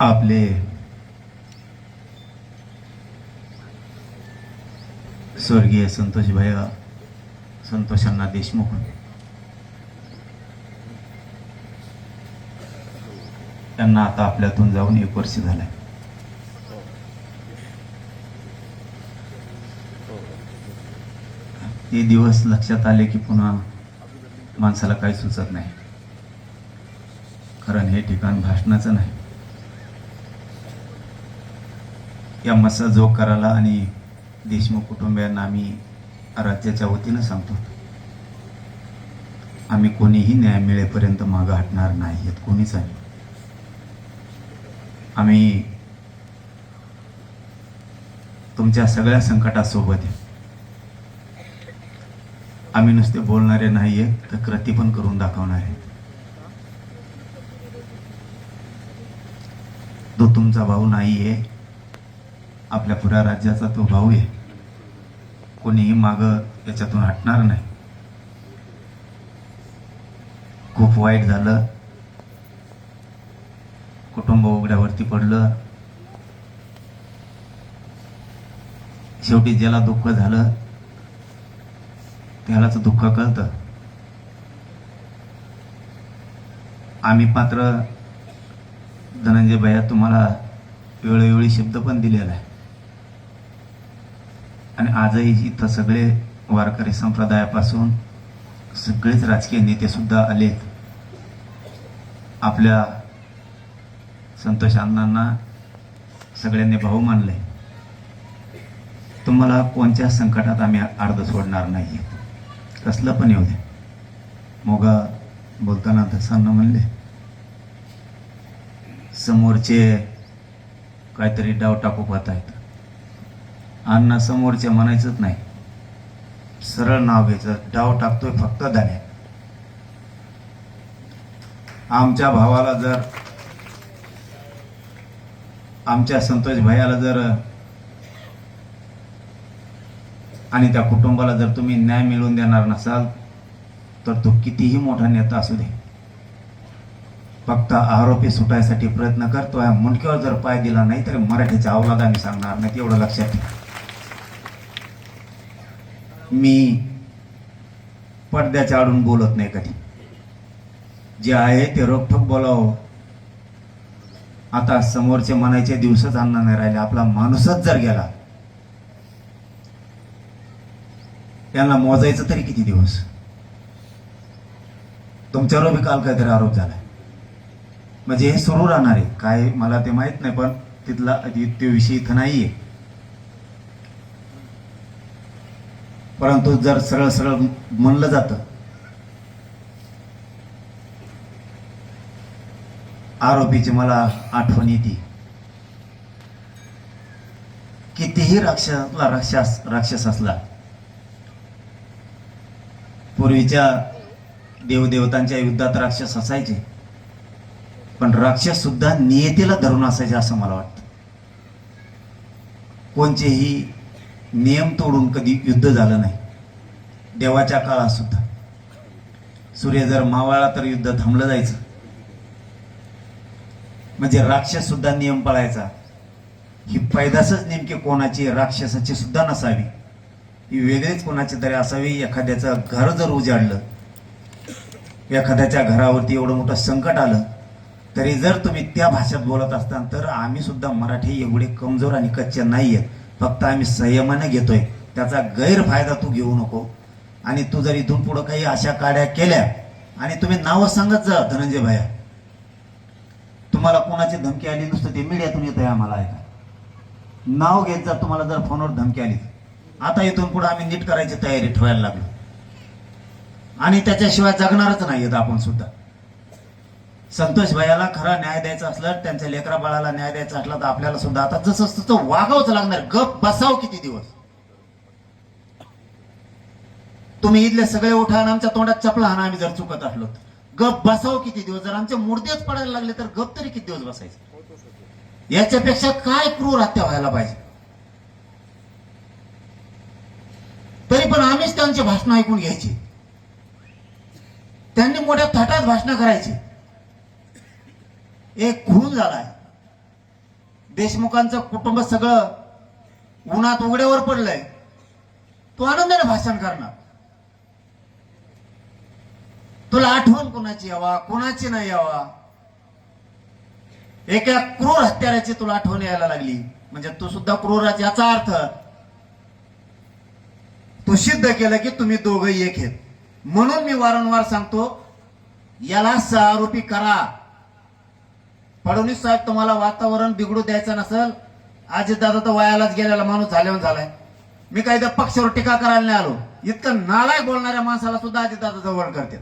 आपले स्वर्गीय संतोष भैया संतोषांना देशमुख त्यांना आता आपल्यातून जाऊन एक वर्ष झालंय. ते दिवस लक्षात आले की पुन्हा माणसाला काही सुचत नाही. कारण हे ठिकाण भाषणाचं नाही. या मसा करायला आणि देशमुख कुटुंबियांना आम्ही राज्याच्या वतीनं सांगतो. आम्ही कोणीही न्याय मिळेपर्यंत मागं हटणार नाही आहेत कोणीच आहे आम्ही तुमच्या सगळ्या संकटासोबत आहे. आम्ही नुसते बोलणारे नाही आहेत तर कृती पण करून दाखवणार आहे. तो तुमचा भाऊ नाही आहे आपल्या पुऱ्या राज्याचा तो भाऊ आहे. कोणीही माग याच्यातून हटणार नाही. खूप वाईट झालं. कुटुंब उघड्यावरती पडलं. शेवटी ज्याला दुःख झालं त्यालाच दुःख कळतं. आम्ही मात्र धनंजय भैया तुम्हाला वेळोवेळी शब्द पण दिलेला आहे. आणि आजही इथं सगळे वारकरी संप्रदायापासून सगळेच राजकीय नेते सुद्धा आलेत. आपल्या संतोष अण्णांना सगळ्यांनी भाऊ मानले तुम्हाला कोणत्या संकटात आम्ही अर्ध सोडणार नाही कसलं पण येऊ दे. मोगा बोलताना धसांना म्हणले समोरचे काहीतरी डाव टाकू पाहत आहेत अण्णा समोरच्या म्हणायचंच नाही. सरळ नाव घ्यायचं. डाव टाकतोय फक्त धान्या. आमच्या भावाला जर आमच्या संतोष भैयाला जर आणि त्या कुटुंबाला जर तुम्ही न्याय मिळवून देणार नसाल तर तो कितीही मोठा नेता असू दे. फक्त आरोपी सुटायसाठी प्रयत्न करतो या मुंडक्यावर जर पाय दिला नाही तर मराठीच्या अवलाद सांगणार नाही एवढं लक्षात ठेवा. मी पडद्याच्या आडून बोलत नाही कधी. जे आहे ते रोखठोक बोलावं. आता समोरचे म्हणायचे दिवसच आणणार नाही राहिले. आपला माणूसच जर गेला त्यांना मोजायचं तरी किती दिवस? तुमच्यावर बी काल काहीतरी आरोप झालाय. म्हणजे हे सुरू राहणार आहे. काय मला ते माहीत नाही पण तिथला ते विषय इथं नाहीये. परंतु जर सरळ सरळ म्हणलं जातं आरोपीची मला आठवण येते. कितीही राक्षसला राक्षस राक्षस असला पूर्वीच्या देवदेवतांच्या युद्धात राक्षस असायचे पण राक्षस सुद्धा नियतीला धरून असायचे असं मला वाटतं. कोणतेही नियम तोडून कधी युद्ध झालं नाही. देवाच्या काळात सुद्धा. सूर्य जर मावळला तर युद्ध थांबलं जायचं. म्हणजे राक्षस सुद्धा नियम पाळायचा. ही पैदासच नेमकी कोणाची राक्षसाची सुद्धा नसावी. ही वेगळीच कोणाची तरी असावी एखाद्याचं घर जर उजाडलं एखाद्याच्या घरावरती एवढं मोठं संकट आलं तरी जर तुम्ही त्या भाषेत बोलत असता तर आम्ही सुद्धा मराठी एवढे कमजोर आणि कच्चे नाही आहेत फक्त आम्ही संयमाने घेतोय. त्याचा गैरफायदा तू घेऊ नको. आणि तू जर इथून पुढं काही अशा काड्या केल्या आणि तुम्ही नावं सांगत जा धनंजय भैया. तुम्हाला कोणाची धमकी आली नुसतं ते मीडियातून येत आहे आम्हाला ऐका नाव घेत जा तुम्हाला जर फोनवर धमकी आली आता इथून पुढे आम्ही नीट करायची तयारी ठेवायला लागलो. आणि त्याच्याशिवाय जगणारच नाहीयेत आपण सुद्धा. संतोष भैयाला खरा न्याय द्यायचा असला त्यांच्या लेकरा बाळाला न्याय द्यायचा असला तर आपल्याला सुद्धा आता जसं तसं वागावंच लागणार गप बसाव किती दिवस? तुम्ही इथले सगळे उठा आणि आमच्या तोंडात चपला हाना आम्ही जर चुकत असलो गप बसाव किती दिवस? जर आमचे मुर्देच पडायला लागले तर गप तरी किती दिवस बसायचे? याच्यापेक्षा काय क्रूर हत्या व्हायला पाहिजे? तरी पण आम्हीच त्यांची भाषण ऐकून घ्यायची. त्यांनी मोठ्या थाटात भाषण करायची. एक खून झालाय. देशमुखांचं कुटुंब सगळं उन्हात उघड्यावर पडलंय. तो आनंदाने भाषण करणार. तुला आठवण कोणाची यावा कोणाची नाही यावा? एका क्रूर हत्याराची तुला आठवण यायला लागली. म्हणजे तू सुद्धा क्रूराच याचा अर्थ तू सिद्ध केलं की तुम्ही दोघं एक आहेत. म्हणून मी वारंवार सांगतो याला सहारोपी करा. फडणवीस साहेब तुम्हाला वातावरण बिघडू द्यायचं नसेल दादा तर वयालाच गेलेला माणूस झाल्यावर झालाय. मी काही त्या पक्षावर टीका करायला नाही आलो. इतकं नालायक बोलणाऱ्या माणसाला सुद्धा दादा जवळ करतात.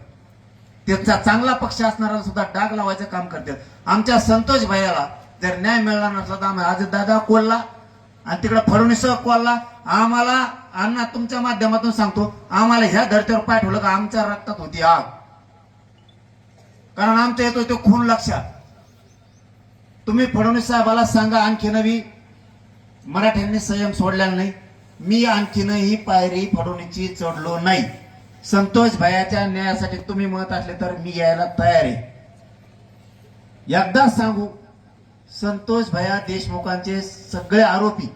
त्याचा चांगला पक्ष असणारा सुद्धा डाग लावायचं काम करतात. आमच्या संतोष भैयाला जर न्याय मिळणार नसला तर आम्ही अजित दादा कोल्हा आणि तिकडे फडणवीस कोल्हा आम्हाला अण्णा तुमच्या माध्यमातून सांगतो आम्हाला ह्या धर्तीवर पाठवलं का आमच्या रक्तात होती आग. कारण आमच्या येतो तो खून लक्षात तुम्ही फडणवीस साहेबाला सांगा आणखी नवी. मराठ्यांनी संयम सोडलेला नाही. मी आणखीनही पायरी फडवणीची चढलो नाही. संतोष भयाच्या न्यायासाठी तुम्ही मत असले तर मी यायला तयार आहे. एकदा सांगू संतोष भया देशमुखांचे सगळे आरोपी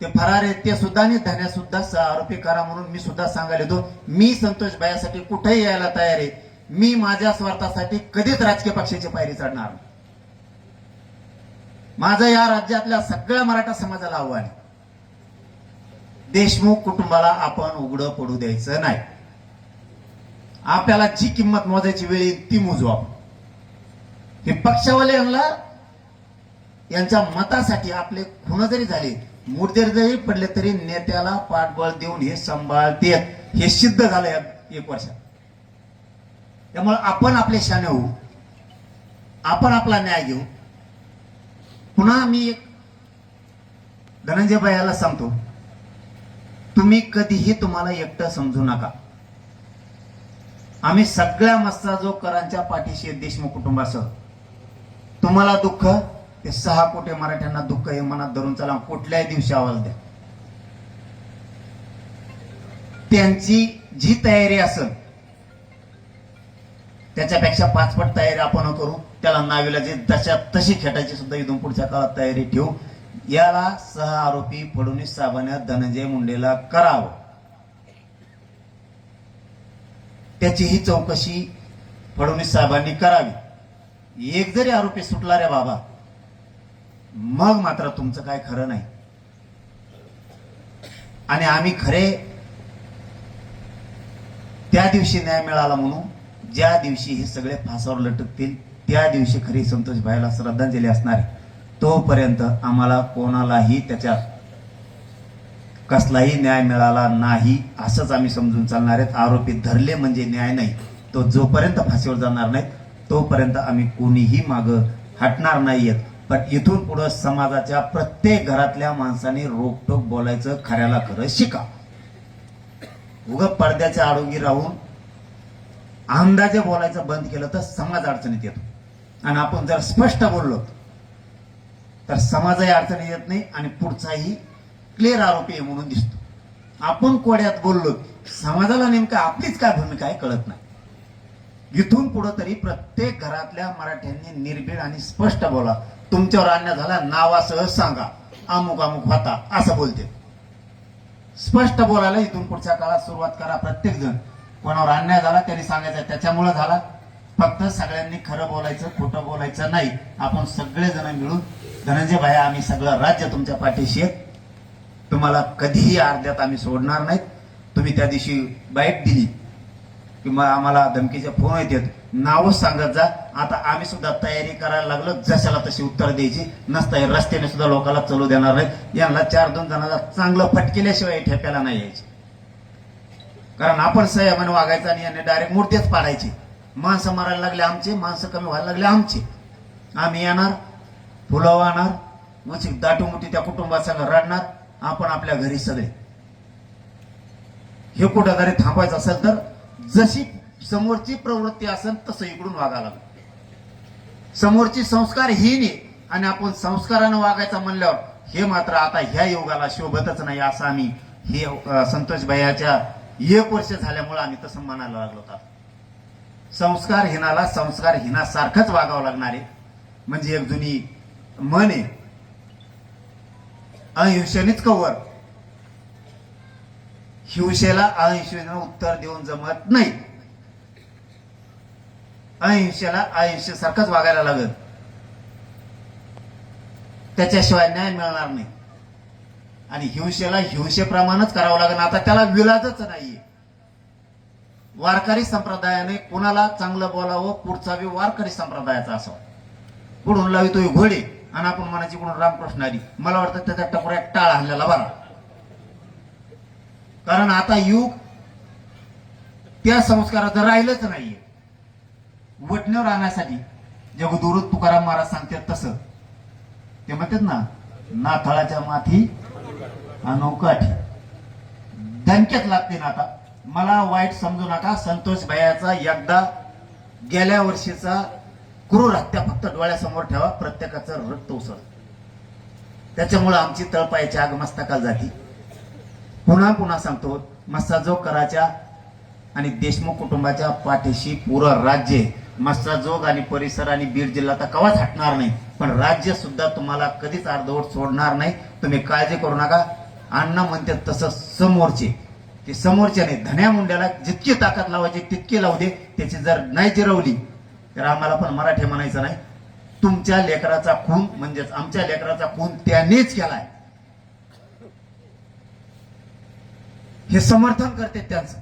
ते फरार आहेत ते सुद्धा आणि धन्या सुद्धा आरोपी करा म्हणून मी सुद्धा सांगायला येतो. मी संतोष भयासाठी कुठेही यायला तयार आहे. मी माझ्या स्वार्थासाठी कधीच राजकीय पक्षाची पायरी चढणार नाही. माझं या राज्यातल्या सगळ्या मराठा समाजाला आव्हान आहे. देशमुख कुटुंबाला आपण उघडं पडू द्यायचं नाही. आपल्याला जी किंमत मोजायची वेळ येईल ती मोजू आपण. हे पक्षावाले यांना यांच्या मतासाठी आपले खुन जरी झाले मुर्दे जरी पडले तरी नेत्याला पाठबळ देऊन हे सांभाळते. हे सिद्ध झालं या एक वर्षात. त्यामुळे आपण आपले शाने होऊ. आपण आपला न्याय घेऊ. पुन्हा मी एक धनंजय बायाला सांगतो तुम्ही कधीही तुम्हाला एकटं समजू नका. आम्ही सगळ्या मस्साजोकरांच्या पाठीशी देशमुख कुटुंबासह. तुम्हाला दुःख ते सहा कोटी मराठ्यांना दुःख हे मनात धरून चला कुठल्याही दिवशी आवाज द्या. त्यांची जी तयारी असेल त्याच्यापेक्षा पाचपट तयारी आपण करू. त्याला नावीला जे तशा तशी खेटायची सुद्धा इथून पुढच्या काळात तयारी ठेवू. याला सह आरोपी फडणवीस साहेबांनी धनंजय मुंडेला करावं. त्याची ही चौकशी फडणवीस साहेबांनी करावी. एक जरी आरोपी सुटला रे बाबा मग मात्र तुमचं काय खरं नाही. आणि आम्ही खरे त्या दिवशी न्याय मिळाला म्हणून ज्या दिवशी हे सगळे फासावर लटकतील त्या दिवशी खरी संतोष भाईला श्रद्धांजली असणार आहे. तोपर्यंत आम्हाला कोणालाही त्याच्यात कसलाही न्याय मिळाला नाही असंच आम्ही समजून चालणार आहेत. आरोपी धरले म्हणजे न्याय नाही. तो जोपर्यंत फाशीवर जाणार नाही तोपर्यंत आम्ही कोणीही माग हटणार नाहीयेत पण इथून पुढं समाजाच्या प्रत्येक घरातल्या माणसाने रोकटोक बोलायचं खऱ्याला खरं शिका. उग पडद्याच्या आडोगी राहून अंदाजे बोलायचं बंद केलं तर समाज अडचणीत येतो. आणि आपण जर स्पष्ट बोललो तर समाजही अडचणी येत नाही आणि पुढचाही क्लिअर आरोपी आहे म्हणून दिसतो. आपण कोड्यात बोललो समाजाला नेमकं आपलीच काय भूमिका आहे कळत नाही. इथून पुढं तरी प्रत्येक घरातल्या मराठ्यांनी निर्भीड आणि स्पष्ट बोला. तुमच्यावर अन्याय झाला नावासह सांगा. अमुक अमुक होता असं बोलते. स्पष्ट बोलायला इथून पुढच्या काळात सुरुवात करा प्रत्येक जण कोणावर अन्याय झाला त्यांनी सांगायचं त्याच्यामुळे झाला. फक्त सगळ्यांनी खरं बोलायचं खोटं बोलायचं नाही. आपण सगळे जण मिळून धनंजय भाई आम्ही सगळं राज्य तुमच्या पाठीशी आहे. तुम्हाला कधीही अर्ध्यात आम्ही सोडणार नाहीत. तुम्ही त्या दिवशी बाईट दिली. किंवा आम्हाला धमकीचे फोन येतात नावच सांगत जा. आता आम्ही सुद्धा तयारी करायला लागलो. जशाला तशी उत्तर द्यायची. नसता रस्त्याने सुद्धा लोकांना चालू देणार नाही यांना चार दोन जणांना चांगलं फटकेल्याशिवाय ठेप्याला नाही यायचे. कारण आपण संयमाने वागायचं आणि यांनी डायरेक्ट मूर्तीच पाडायची. माणसं मारायला लागले आमचे माणसं कमी व्हायला लागले आमचे. आम्ही येणार फुलावं आणणार मग दाटूमुटी त्या कुटुंबासंग रडणार आपण आपल्या घरी सगळे. हे कुठं तरी थांबायचं असेल तर जशी समोरची प्रवृत्ती असेल तसं इकडून वागायला लागलं. समोरची संस्कार ही नाही आणि आपण संस्कारानं वागायचं म्हणल्यावर हे मात्र आता ह्या योगाला शोभतच नाही असं आम्ही हे संतोष भैयाच्या एक वर्ष झाल्यामुळे आम्ही तसं म्हणायला लागलो होता. संस्कार हिनाला संस्कार हिनासारखंच वागावं लागणार आहे. म्हणजे एक जुनी मन आहे. अहिंसेनेच कवर हिंसेला अहिंसेनं उत्तर देऊन जमत नाही. अहिंसेला अहिंसेसारखंच वागायला लागत. त्याच्याशिवाय न्याय मिळणार नाही. आणि हिंसेला हिंसेप्रमाणेच करावं लागेल. आता त्याला विलाजच नाहीये. वारकरी संप्रदायाने कुणाला चांगलं बोलावं पुढचा बी वारकरी संप्रदायाचा असावा. पुढून लावितोय घोडे आणि आपण म्हणायची कुठून रामकृष्ण आली? मला वाटतं त्याच्या टकोऱ्यात टाळ आणलेला बरा. कारण आता युग त्या संस्काराचं राहिलंच नाहीये. वटण्यावर आणण्यासाठी जगदुरुत तुकाराम महाराज सांगतात तसं. ते म्हणतात ना नाथळाच्या माथी अनोकाठी. दणक्यात लागते ना आता. मला वाईट समजू नका संतोष भैयाचा एकदा गेल्या वर्षीचा क्रूर हत्या फक्त डोळ्यासमोर ठेवा प्रत्येकाचं रक्त उसळ. त्याच्यामुळं आमची तळपायाची आग मस्तकाल जाती. पुन्हा पुन्हा सांगतो मस्ताजो कराच्या आणि देशमुख कुटुंबाच्या पाठीशी पुरं राज्य आहे. मस्साजोग आणि परिसर आणि बीड जिल्हा तर कवाच हटणार नाही. पण राज्य सुद्धा तुम्हाला कधीच अर्धवट सोडणार नाही. तुम्ही काळजी करू नका. अण्णा म्हणते तसं समोरचे. की समोरच्याने धन्या मुंड्याला जितकी ताकद लावायची तितकी लावू दे. त्याची जर नाही जिरवली तर आम्हाला पण मराठी म्हणायचं नाही. तुमच्या लेकराचा खून म्हणजेच आमच्या लेकराचा खून त्यानेच केलाय. हे समर्थन करते त्यांचं.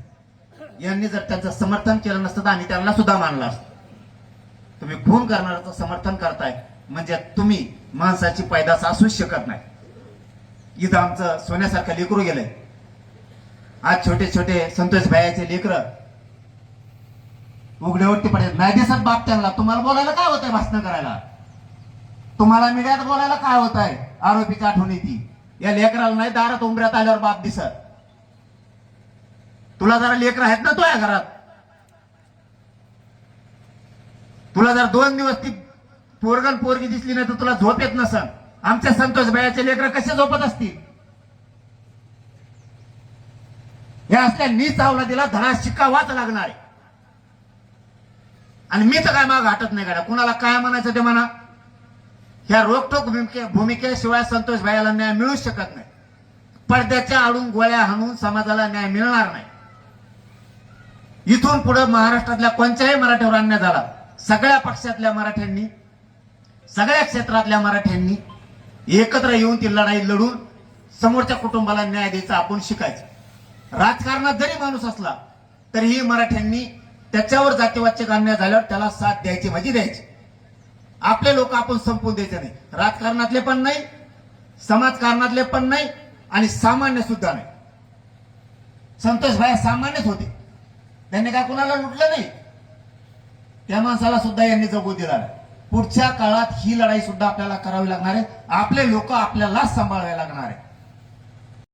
यांनी जर त्यांचं समर्थन केलं नसतं तर आम्ही त्यांना सुद्धा मानलं असतं. तुम्ही खून करणाऱ्याचं समर्थन करताय म्हणजे तुम्ही माणसाची पैदास असूच शकत नाही. इथं आमचं सोन्यासारखं लेकरू गेलंय. आज छोटे छोटे संतोष भायाचे लेकर. उघड्यावरती पडेल. नाही दिसत बाप त्यांना. तुम्हाला बोलायला काय होतंय भाषण करायला? तुम्हाला मीडियात बोलायला काय होत आहे आरोपीची आठवण ती. या लेकराला नाही दारात उंबऱ्यात आल्यावर बाप दिसत. तुला जरा लेकर आहेत ना तुझ्या घरात? तुला जर दोन दिवस ती पोरगण पोरगी दिसली नाही तर तुला झोप येत नसन आमच्या संतोष बायाचे लेकर कसे झोपत असतील? या असल्या नीच अवलादीला धडा शिकावाच लागणार आहे. आणि मी तर काय माग हटत नाही गाड्या. कुणाला काय म्हणायचं ते म्हणा. ह्या रोखोक भूमिके भूमिकेशिवाय संतोष भाईला न्याय मिळू शकत नाही. पडद्याच्या आडून गोळ्या हाणून समाजाला न्याय मिळणार नाही. इथून पुढे महाराष्ट्रातल्या कोणत्याही मराठ्यावर अन्याय झाला. सगळ्या पक्षातल्या मराठ्यांनी सगळ्या क्षेत्रातल्या मराठ्यांनी एकत्र येऊन ती लढाई लढून समोरच्या कुटुंबाला न्याय द्यायचा आपण शिकायचं. राजकारणात जरी माणूस असला तरीही मराठ्यांनी त्याच्यावर जातीवादचे अन्याय झाल्यावर त्याला साथ द्यायची म्हणजे द्यायची. आपले लोक आपण संपवून द्यायचे नाही. राजकारणातले पण नाही समाजकारणातले पण नाही आणि सामान्य सुद्धा नाही. संतोष भाई सामान्यच होते. त्यांनी काय कुणाला लुटलं नाही? त्या माणसाला सुद्धा यांनी जगू दिला नाही. पुढच्या काळात ही लढाई सुद्धा आपल्याला करावी लागणार आहे. आपले लोक आपल्याला सांभाळावे लागणार आहे.